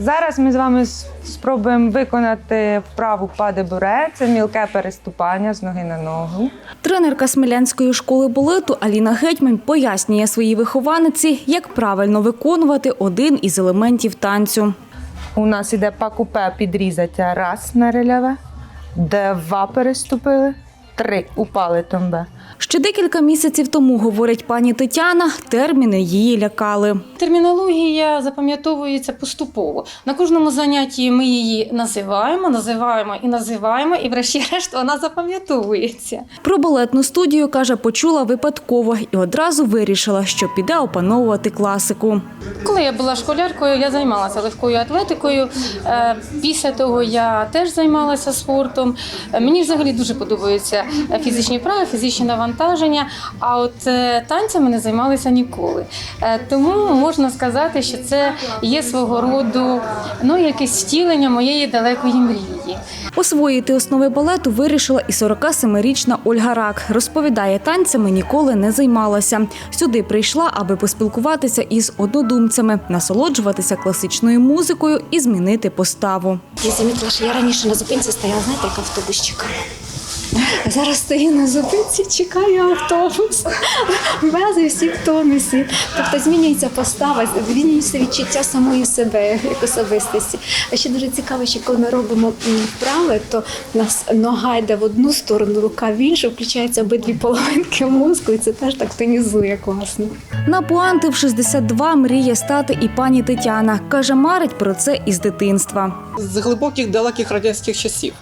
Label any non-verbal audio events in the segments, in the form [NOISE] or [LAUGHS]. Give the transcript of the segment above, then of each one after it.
Зараз ми з вами спробуємо виконати вправу паде буре. Це мілке переступання з ноги на ногу. Тренерка Смілянської школи балету Аліна Гетьмань пояснює своїй вихованиці, як правильно виконувати один із елементів танцю. У нас іде пакупе підрізаття раз на рельєве, два переступили, три упали томбе. Ще декілька місяців тому, говорить пані Тетяна, терміни її лякали. Термінологія запам'ятовується поступово. На кожному занятті ми її називаємо, називаємо і називаємо, і врешті-решт вона запам'ятовується. Про балетну студію, каже, почула випадково і одразу вирішила, що піде опановувати класику. Коли я була школяркою, я займалася легкою атлетикою. Е, Після того я теж займалася спортом. Мені взагалі дуже подобаються фізичні вправи, фізичні навантаження. А от е, танцями не займалися ніколи. Е, Тому можна сказати, що це є свого роду ну, якесь втілення моєї далекої мрії. Освоїти основи балету вирішила і 47-річна Ольга Рак. Розповідає, танцями ніколи не займалася. Сюди прийшла, аби поспілкуватися із однодумцями, насолоджуватися класичною музикою і змінити поставу. Я замітила, що я раніше на зупинці стояла, знаєте, як автобус чекала. Зараз стою на зупинці, чекаю автобус. Везу всі в тонусі. Тобто змінюється постава, змінюється відчуття самої себе як особистості. А ще дуже цікаво, що коли ми робимо вправи, то нас нога йде в одну сторону, рука в іншу, включаються обидві половинки мозку, і це теж так тонізує класно. На пуанти в 62 мріє стати і пані Тетяна. Каже, марить про це із дитинства. з глибоких далеких радянських часів.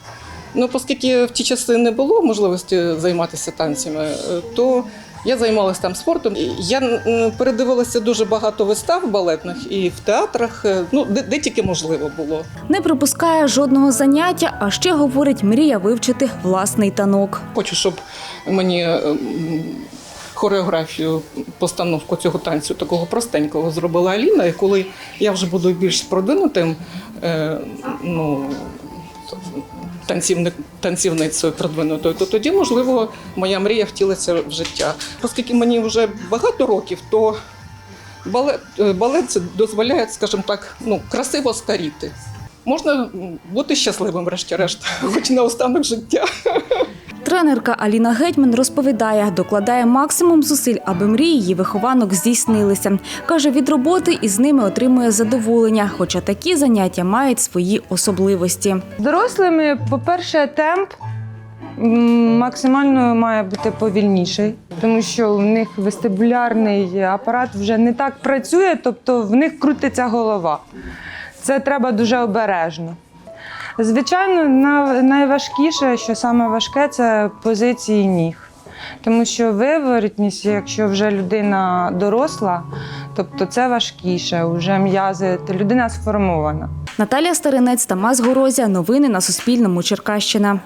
Ну, оскільки в ті часи не було можливості займатися танцями, е, то я займалася там спортом. Я передивилася дуже багато вистав балетних і в театрах, е, ну де, де тільки можливо було. Не пропускає жодного заняття, а ще говорить, мріє вивчити власний танок. Хочу, щоб мені е, хореографію, постановку цього танцю такого простенького зробила Аліна. І коли я вже буду більш продвинутим, ну, танцівник, танцівницею продвинутою, то тоді, можливо, моя мрія втілиться в життя. Оскільки мені вже багато років, то балет, е, балет дозволяє, скажімо так, ну, красиво старіти. Можна бути щасливим, врешті-решт, [LAUGHS] хоч на останок життя. Тренерка Аліна Гетьман розповідає, докладає максимум зусиль, аби мрії її вихованок здійснилися. Каже, від роботи із ними отримує задоволення, хоча такі заняття мають свої особливості. Дорослими, по-перше, темп максимально має бути повільніший, тому що в них вестибулярний апарат вже не так працює, тобто в них крутиться голова. Це треба дуже обережно. Звичайно, на- найважкіше, що саме важке, це позиції ніг. Тому що виворітність, якщо вже людина доросла, тобто це важкіше, вже м'язи, людина сформована. Наталія Старинець, Тамас Горозя. Новини на Суспільному. Черкащина.